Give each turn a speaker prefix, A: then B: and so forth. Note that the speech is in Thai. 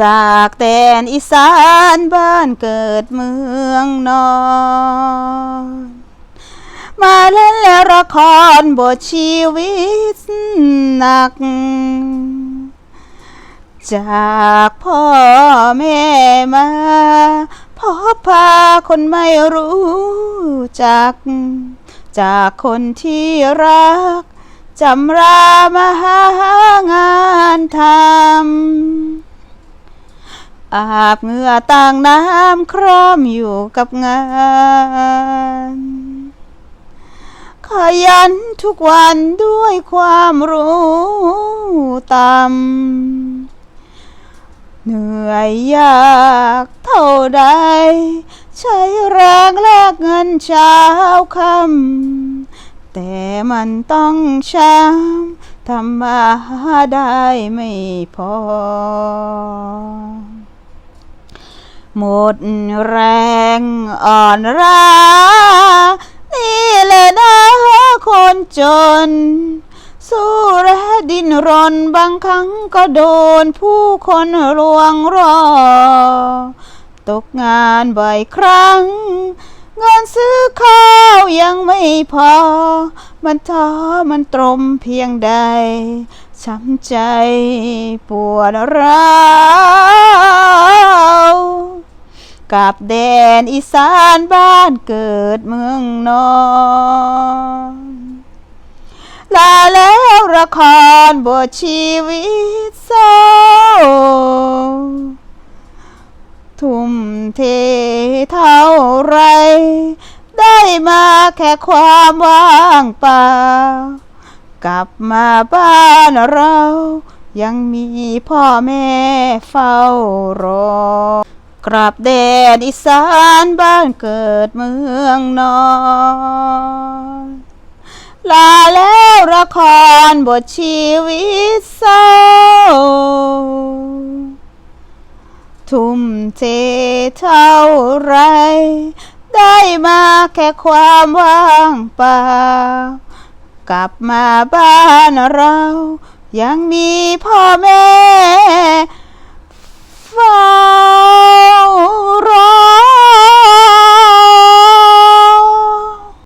A: จากแดนอีสานบ้านเกิดเมืองนอนมาเล่นแล้วละครบทชีวิตหนัก จากพ่อแม่มาพบพาคนไม่รู้จัก จากคนที่รักจำรามาหางานทำ อาบเหงื่อต่างน้ำคร่ำอยู่กับงานขยันทุกวันด้วยความรู้ต่ำเหนื่อยยากเท่าใด ใช้แรงแลกเงินเช้าคำแต่มันต้องช้ำทำมาได้ไม่พอ หมดแรงอ่อนล้านี่แหละนะคนจน สู้และดินรนบางครั้งก็โดนผู้คนลวงรอ ตกงานบ่อยครั้ง เงินซื้อข้าวยังไม่พอ มันท้อมันตรมเพียงใดช้ำใจปวดร้าว กับแดนอีสานบ้านเกิดเมืองนอนลาแล้วละครบทชีวิตเศร้าทุ่มเทเท่าไร ได้มาแค่ความว่างเปล่ากลับมาบ้านเรา ยังมีพ่อแม่เฝ้ารอ กลับแดนอีสานบ้านเกิดเมืองนอนลาแล้วละครบทชีวิตเศร้า ทุ่มเทเท่าไร ได้มาแค่ความว่างเปล่ากลับมาบ้านเรา ยังมีพ่อแม่เฝ้า